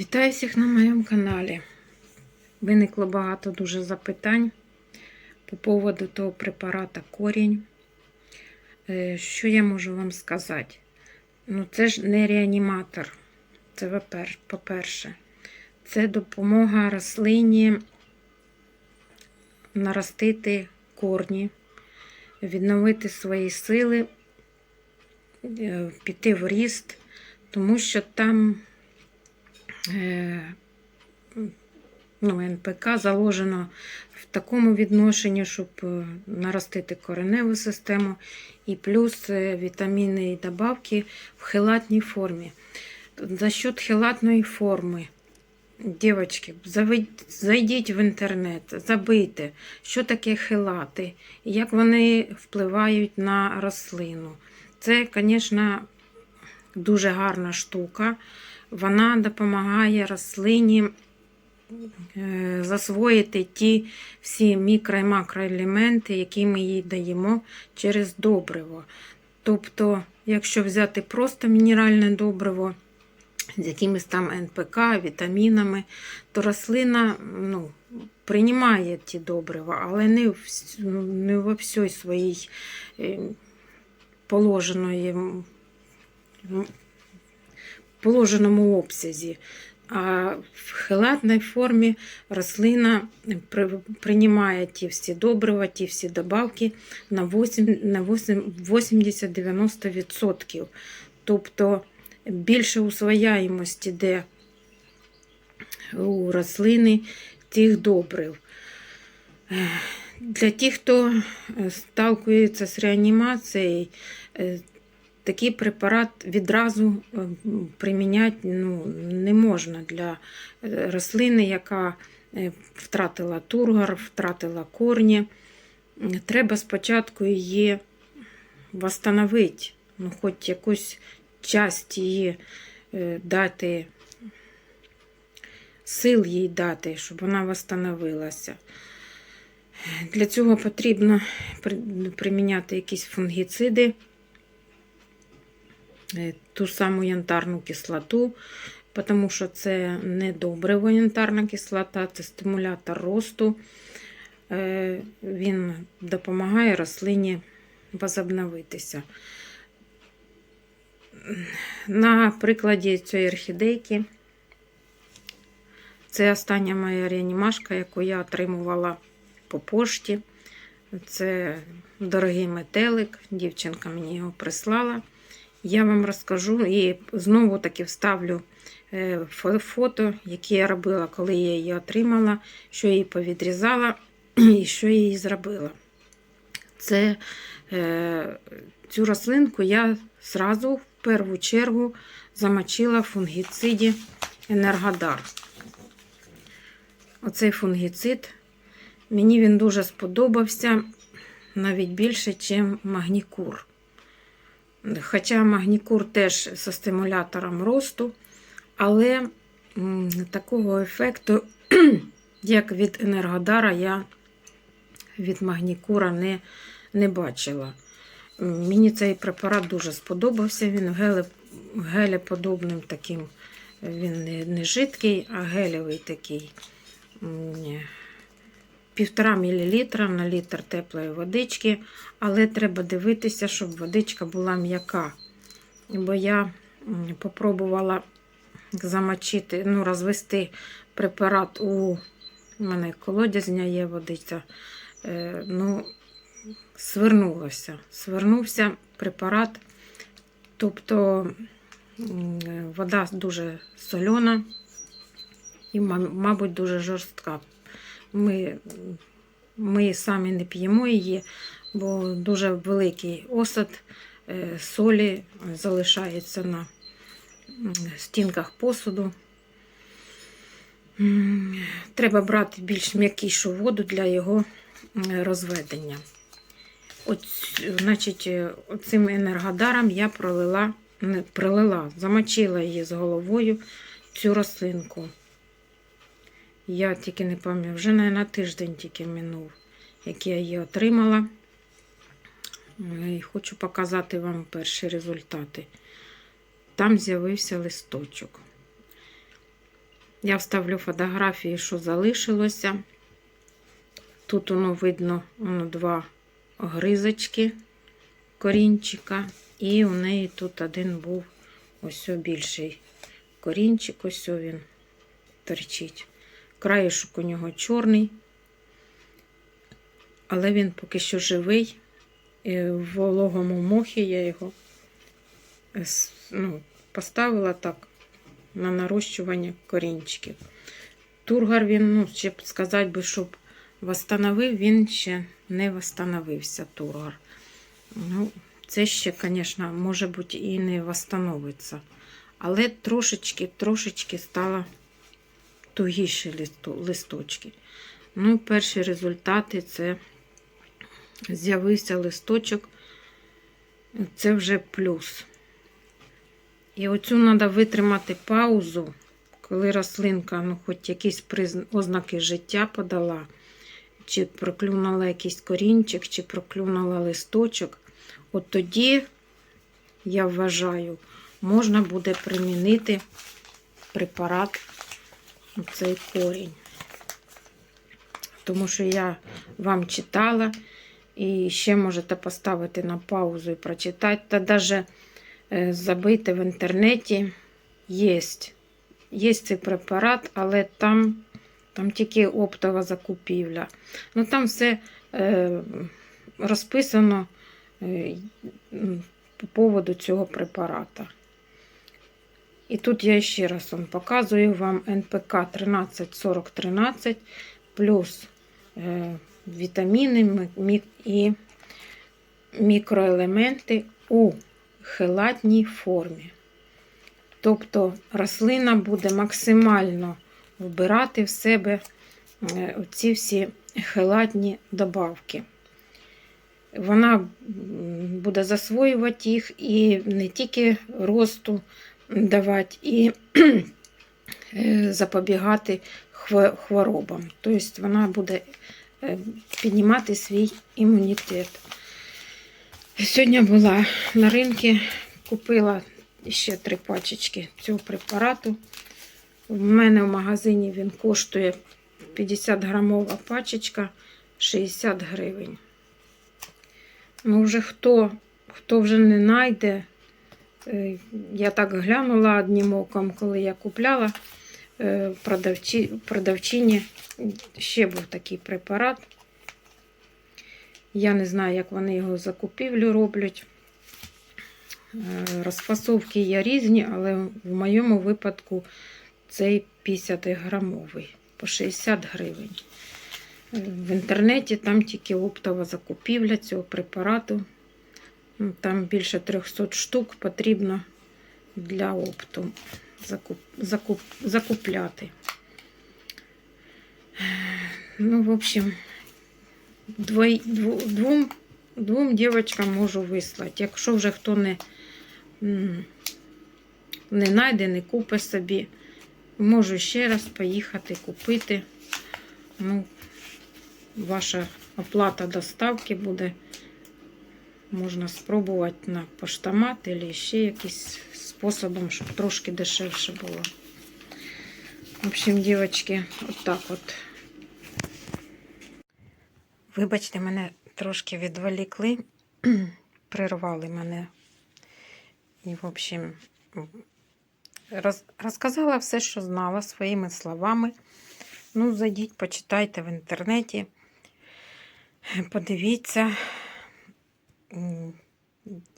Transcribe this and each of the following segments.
Вітаю всіх на моєму каналі. Виникло багато дуже запитань по поводу того препарата корінь. Е, Що я можу вам сказати? Ну, це ж не реаніматор. Це по-перше. Це допомога рослині наростити корні, відновити свої сили, е, піти в ріст, тому що там ну, НПК заложено в такому відношенні, щоб е, наростити кореневу систему, і плюс е, вітаміни і добавки в хелатній формі. За счет хелатної форми, дівчатки, зайдіть в інтернет, забийте, що таке хелати, і як вони впливають на рослину. Це, звісно, дуже гарна штука. Вона допомагає рослині е, засвоїти ті всі мікро і макроелементи, які ми їй даємо через добриво. Тобто, якщо взяти просто мінеральне добриво з якимись там НПК, вітамінами, то рослина ну, приймає ті добрива, але не, в, ну, не во всій своїй е, положеної положеному обсязі. А в хелатній формі рослина приймає ті всі добрива, ті всі добавки на 8 на 80-90%. Тобто більше усвояємості де у рослини тих добрив. Е, Для тих, хто сталкується з реанімацією, е, такий препарат відразу е, приміняти ну, не можна для е, рослини, яка е, втратила тургор, втратила корні. Треба спочатку її восстановити, ну, хоч якусь часть її дати, сил їй дати, щоб вона восстановилася. Для цього потрібно приміняти якісь фунгіциди, ту саму янтарну кислоту, тому що це не добриво янтарна кислота, це стимулятор росту. Е, Він допомагає рослині возобновитися. На прикладі цієї орхідейки, це остання моя реанімашка, яку я отримувала по пошті. Це дорогий метелик, дівчинка мені його прислала. Я вам розкажу і знову таки вставлю е, фото, які я робила, коли я її отримала, що я її повідрізала і що я її зробила. Це е, цю рослинку я зразу в першу чергу замочила в фунгіциді Енергодар. Оцей фунгіцид, мені він дуже сподобався навіть більше, ніж магнікур. Хоча магнікур теж зі стимулятором росту, але такого ефекту, як від Енергодара, я від магнікура не, не бачила. Мені цей препарат дуже сподобався. Він геле, гелеподобним таким, він не, не жидкий, а гелевий такий. Півтора мілілітра на літр теплої водички, але треба дивитися, щоб водичка була м'яка. Бо я попробувала замочити, ну, розвести препарат у у мене колодязня є водиця. Е, ну, свернулося. Свернувся препарат, тобто вода дуже сольона і, мабуть, дуже жорстка. Ми, ми самі не п'ємо її, бо дуже великий осад е, солі залишається на стінках посуду. Треба брати більш м'якішу воду для його розведення. От, значить, е, цим енергодаром я пролила, не пролила, замочила її з головою цю рослинку. Я тільки не пам'ятаю, вже на тиждень тільки минув, як я її отримала. Е, І хочу показати вам перші результати. Там з'явився листочок. Я вставлю фотографії, що залишилося. Тут воно видно воно два гризочки корінчика, і у неї тут один був ось більший корінчик, ось він торчить. Краєшок у нього чорний, але він поки що живий. І в вологому мохі я його е, ну, поставила так на нарощування корінчиків. Тургар він, ну, ще сказати би, щоб восстановив, він ще не восстановився, тургар. Ну, це ще, звісно, може бути і не восстановиться. Але трошечки, трошечки стало тугіші листочки. Ну, перші результати це з'явився листочок, це вже плюс. І оцю треба витримати паузу, коли рослинка, ну, хоч якісь ознаки життя подала, чи проклюнула якийсь корінчик, чи проклюнула листочок. От тоді, я вважаю, можна буде примінити препарат цей корінь. Тому що я вам читала, і ще можете поставити на паузу і прочитати. Та навіть забити в інтернеті є. Є цей препарат, але там, там тільки оптова закупівля. Ну там все е, розписано е, по поводу цього препарата. І тут я ще раз вам показую вам НПК 134013 плюс е, вітаміни і мікроелементи у хелатній формі. Тобто рослина буде максимально вбирати в себе е, ці всі хелатні добавки. Вона буде засвоювати їх і не тільки росту давати, і е, запобігати хворобам. Тобто вона буде е, піднімати свій імунітет. Сьогодні була на ринку, купила ще три пачечки цього препарату. У мене в магазині він коштує 50 грамова пачечка 60 гривень. Ну, вже хто, хто вже не знайде, я так глянула одним оком, коли я купляла е, продавчі, продавчині ще був такий препарат. Я не знаю, як вони його закупівлю роблять. Е, Розфасовки є різні, але в моєму випадку цей 50-грамовий по 60 гривень. Е, В інтернеті там тільки оптова закупівля цього препарату. Ну, Там більше 300 штук потрібно для опту закуп, закуп, закупляти. Ну, в общем, дву- двом, двом дівчаткам можу вислати. Якщо вже хто не, не знайде, не купить собі, можу ще раз поїхати купити. Ну, ваша оплата доставки буде. Можна спробувати на поштомат або ще якийсь способом, щоб трошки дешевше було. В общем, дівчатки, отак от. Вибачте, мене трошки відволікли, прервали мене. І, в общем, роз, розказала все, що знала своїми словами. Ну, зайдіть, почитайте в інтернеті, подивіться.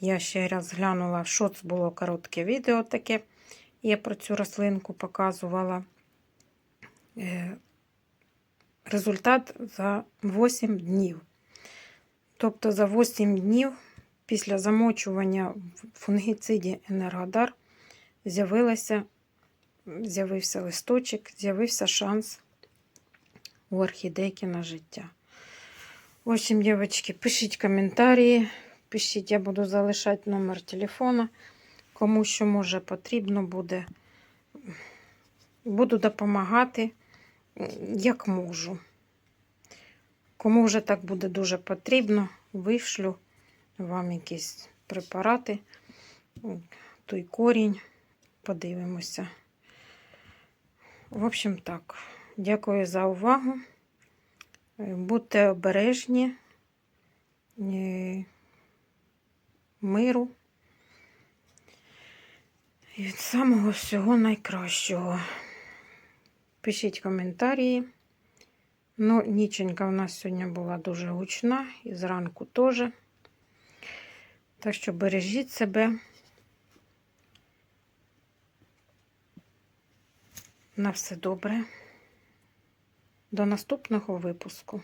Я ще раз глянула, що це було коротке відео таке. Я про цю рослинку показувала. Е, Результат за 8 днів. Тобто за 8 днів після замочування в фунгіциді Енергодар з'явилося, з'явився листочок, з'явився шанс у орхідейки на життя. В общем, дівчатки, пишіть коментарі, пишіть, я буду залишати номер телефона. Кому що може потрібно буде. Буду допомагати, як можу. Кому вже так буде дуже потрібно, вишлю вам якісь препарати, той корінь, подивимося. В общем, так. Дякую за увагу. Е, Будьте обережні. Е, Миру. І від самого всього найкращого. Пишіть коментарі. Ну, ніченька у нас сьогодні була дуже гучна і зранку теж. Так що бережіть себе. На все добре. До наступного випуску.